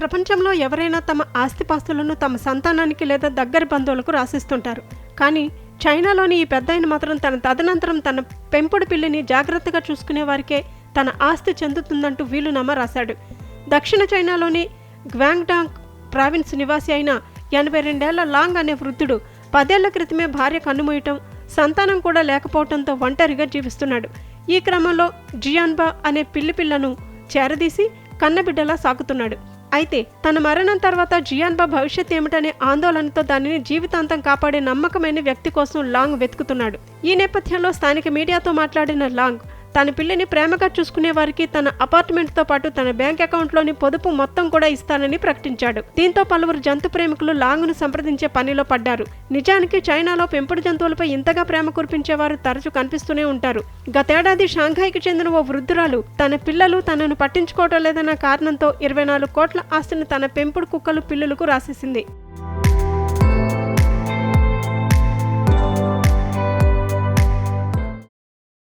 ప్రపంచంలో ఎవరైనా తమ ఆస్తిపాస్తులను తమ సంతానానికి లేదా దగ్గర బంధువులకు రాసిస్తుంటారు. కానీ చైనాలోని ఈ పెద్దాయన మాత్రం తన తదనంతరం తన పెంపుడు పిల్లిని జాగ్రత్తగా చూసుకునే వారికే తన ఆస్తి చెందుతుందంటూ వీలునామా రాశాడు. దక్షిణ చైనాలోని గ్వాంగ్డాంగ్ ప్రావిన్స్ నివాసి అయిన ఎనభై రెండేళ్ళ లాంగ్ అనే వృద్ధుడు పదేళ్ళ క్రితమే భార్య కన్నుమూయటం సంతానం కూడా లేకపోవడంతో ఒంటరిగా జీవిస్తున్నాడు. ఈ క్రమంలో జియాన్బా అనే పిల్లి పిల్లను చేరదీసి కన్నబిడ్డలా సాకుతున్నాడు. అయితే తన మరణం తర్వాత జియాన్బా భవిష్యత్ ఏమిటనే ఆందోళనతో దానిని జీవితాంతం కాపాడే నమ్మకమైన వ్యక్తి కోసం లాంగ్ వెతుకుతున్నాడు. ఈ నేపథ్యంలో స్థానిక మీడియాతో మాట్లాడిన లాంగ్ తన పిల్లిని ప్రేమగా చూసుకునే వారికి తన అపార్ట్మెంట్తో పాటు తన బ్యాంక్ అకౌంట్లోని పొదుపు మొత్తం కూడా ఇస్తానని ప్రకటించాడు. దీంతో పలువురు జంతు ప్రేమికులు లాంగ్ను సంప్రదించే పనిలో పడ్డారు. నిజానికి చైనాలో పెంపుడు జంతువులపై ఇంతగా ప్రేమ కురిపించేవారు తరచూ కనిపిస్తూనే ఉంటారు. గతేడాది షాంఘాయ్కి చెందిన ఓ వృద్ధురాలు తన పిల్లలు తనను పట్టించుకోవటం లేదన్న కారణంతో ఇరవై నాలుగు కోట్ల ఆస్తిని తన పెంపుడు కుక్కలు పిల్లులకు రాసేసింది.